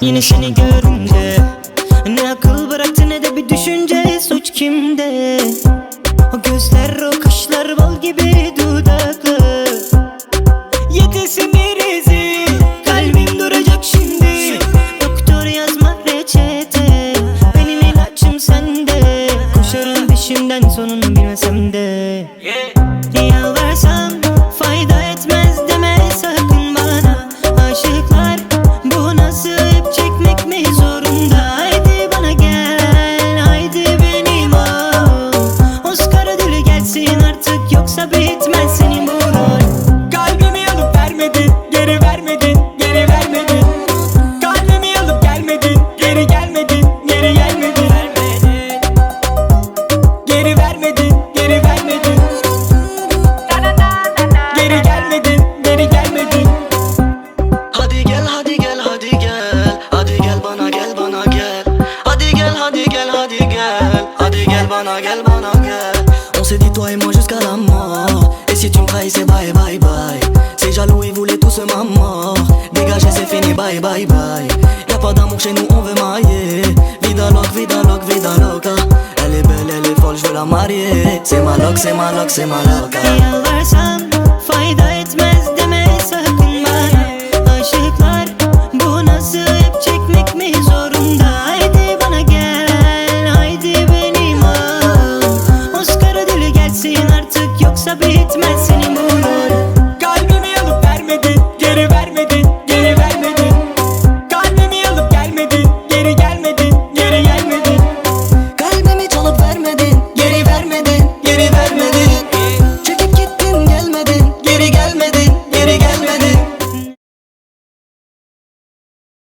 Yine seni görünce Ne akıl bıraktı ne de bir düşünce Suç kimde? O gözler o kaşlar bal gibi dudaklı. Yetesin irizi Kalbim duracak şimdi. Doktor yazma reçete Benim ilaçım sende. Koşarım peşinden sonunu bilmesem de yoksa bitmez senin bu rol Kalbimi alıp vermedin, geri vermedin, geri vermedin. Kalbimi alıp gelmedin, geri gelmedin, geri gelmedin. Geri vermedin, geri vermedin. Geri gelmedin, geri gelmedin. Hadi gel hadi gel hadi gel Hadi gel bana gel bana gel Hadi gel hadi gel hadi gel Hadi gel bana gel bana gel s'est dit toi et moi jusqu'à la mort. Et si tu me trahis c'est bye bye bye. Ces jaloux ils voulaient tous ma mort. Dégagez c'est fini bye bye bye. Y'a pas d'amour chez nous on veut mailler Vida loc, vida loc, vida loca Elle est belle, elle est folle, je veux la marier. C'est ma loc, c'est ma loc, c'est ma loca ol Oscar